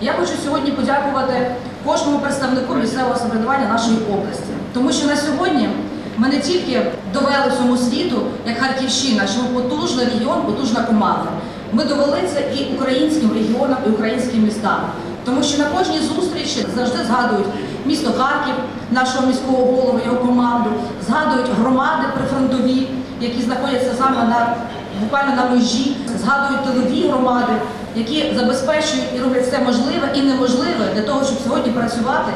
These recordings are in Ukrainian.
Я хочу сьогодні подякувати кожному представнику місцевого самоврядування нашої області, тому що на сьогодні ми не тільки довели всьому світу, як Харківщина, що ми потужний регіон, потужна команда. Ми довели це і українським регіонам, і українським містам. Тому що на кожній зустрічі завжди згадують місто Харків, нашого міського голову, його команду, згадують громади прифронтові, які знаходяться саме на буквально на межі, згадують тилові громади, які забезпечують і роблять все можливе і неможливе для того, щоб сьогодні працювати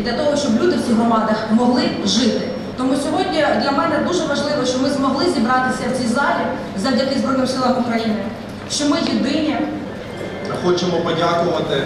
і для того, щоб люди в цих громадах могли жити. Тому сьогодні для мене дуже важливо, що ми змогли зібратися в цій залі завдяки Збройним силам України, що ми єдині, Хочемо подякувати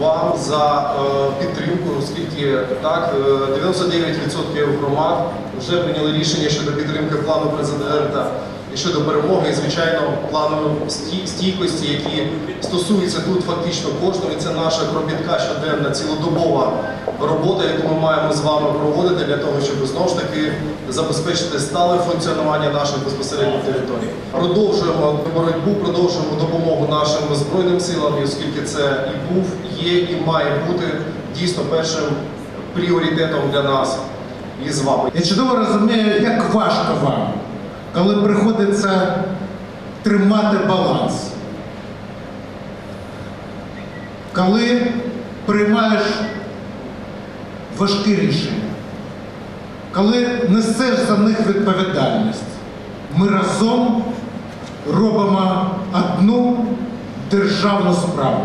вам за е, підтримку, оскільки так, е, 99% громад вже прийняли рішення щодо підтримки плану президента і щодо перемоги, і звичайно плану сті- стійкості, які стосуються тут фактично кожного. І це наша кропітка щоденна, цілодобова робота, яку ми маємо з вами проводити для того, щоб знову ж таки забезпечити стале функціонування наших безпосередньо територій. Продовжуємо боротьбу, продовжуємо допомогу нашим збройним силам, оскільки це і був, є і має бути дійсно першим пріоритетом для нас і з вами. Я чудово розумію, як важко вам, коли приходиться тримати баланс. Коли приймаєш важкі рішення, коли несеш за них відповідальність, ми разом робимо одну державну справу.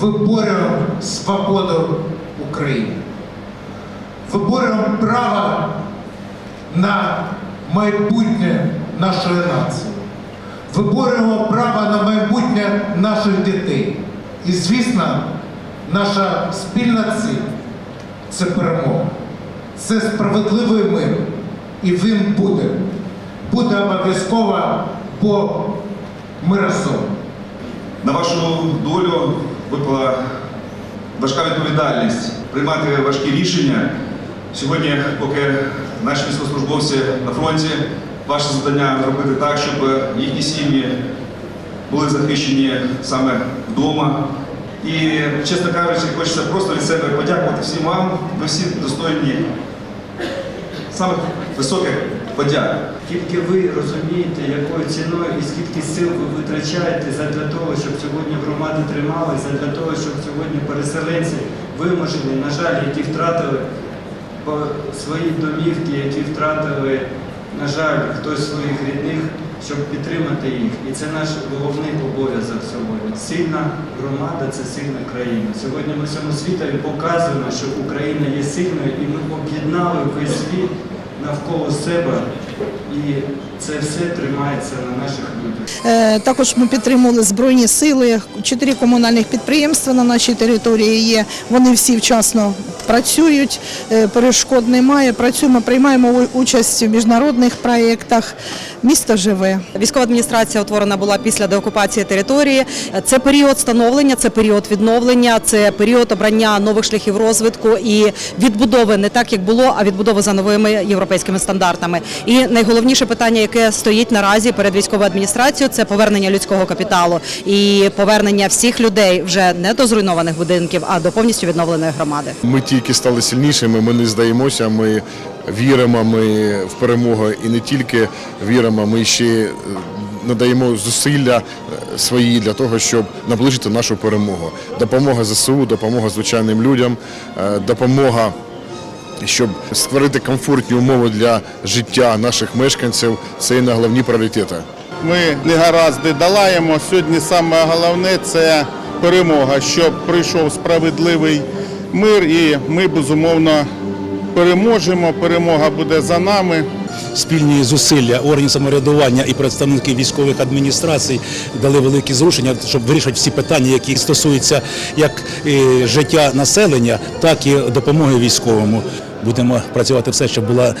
Виборюємо свободу України. Виборюємо право на майбутнє нашої нації. Виборюємо право на майбутнє наших дітей. І, звісно, наша спільна ціль це перемога. Це справедливий мир. І він буде. Буде обов'язково, бо ми разом. На вашу долю випала важка відповідальність приймати важкі рішення. Сьогодні, поки наші військовослужбовці на фронті, ваше завдання зробити так, щоб їхні сім'ї були захищені саме вдома. І, чесно кажучи, хочеться просто від себе подякувати всім вам. Ви всі достойні самих високих подяк. Тільки ви розумієте, якою ціною і скільки сил ви витрачаєте задля того, щоб сьогодні громади трималися, задля того, щоб сьогодні переселенці вимушені, на жаль, які втратили свої домівки, які втратили, на жаль, хтось своїх рідних, щоб підтримати їх. І це наш головний обов'язок сьогодні. Сильна громада це сильна країна. Сьогодні ми всьому світові показуємо, що Україна є сильною, і ми об'єднали весь світ навколо себе, і це все тримається на наших людях. Е, Також ми підтримували збройні сили. Чотири комунальних підприємства на нашій території є. Вони всі вчасно працюють, е, перешкод немає. Працюємо, приймаємо участь в міжнародних проєктах. Місто живе. Військова адміністрація утворена була після деокупації території. Це період становлення, це період відновлення, це період обрання нових шляхів розвитку і відбудови не так, як було, а відбудови за новими європейськими стандартами. І найголовніше питання, яке стоїть наразі перед військовою адміністрацією, це повернення людського капіталу і повернення всіх людей вже не до зруйнованих будинків, а до повністю відновленої громади. Ми тільки стали сильнішими, ми не здаємося, ми віримо ми в перемогу і не тільки віримо, ми ще е, надаємо зусилля е, свої для того, щоб наближити нашу перемогу. Допомога ЗСУ, допомога звичайним людям, е, допомога. Щоб створити комфортні умови для життя наших мешканців, це і на головні пріоритети. Ми не гаразди долаємо. Сьогодні саме головне це перемога, щоб прийшов справедливий мир, і ми безумовно переможемо. Перемога буде за нами. Спільні зусилля органів самоврядування і представники військових адміністрацій дали великі зрушення, щоб вирішити всі питання, які стосуються як е, життя населення, так і допомоги військовому. Будемо працювати все, щоб була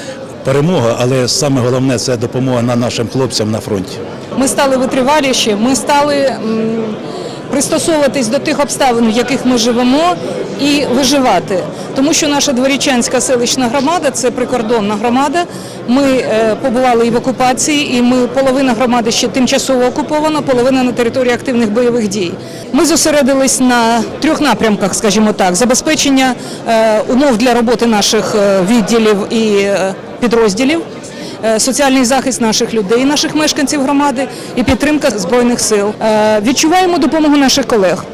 перемога, але саме головне це допомога на нашим хлопцям на фронті. Ми стали витриваліші, ми стали пристосовуватись до тих обставин, в яких ми живемо, і виживати. Тому що наша Дворічанська селищна громада це прикордонна громада. Ми е, побували і в окупації, і ми половина громади ще тимчасово окупована, половина на території активних бойових дій. Ми зосередились на трьох напрямках, скажімо так: забезпечення е, умов для роботи наших е, відділів і підрозділів. Соціальний захист наших людей, наших мешканців громади і підтримка збройних сил. Відчуваємо допомогу наших колег.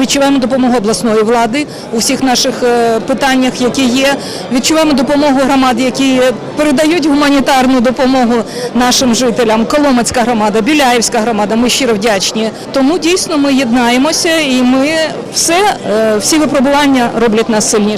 Відчуваємо допомогу обласної влади у всіх наших е, питаннях, які є. Відчуваємо допомогу громад, які передають гуманітарну допомогу нашим жителям. Коломацька громада, Біляївська громада. Ми щиро вдячні. Тому дійсно ми єднаємося і ми все, е, всі випробування роблять нас сильніше.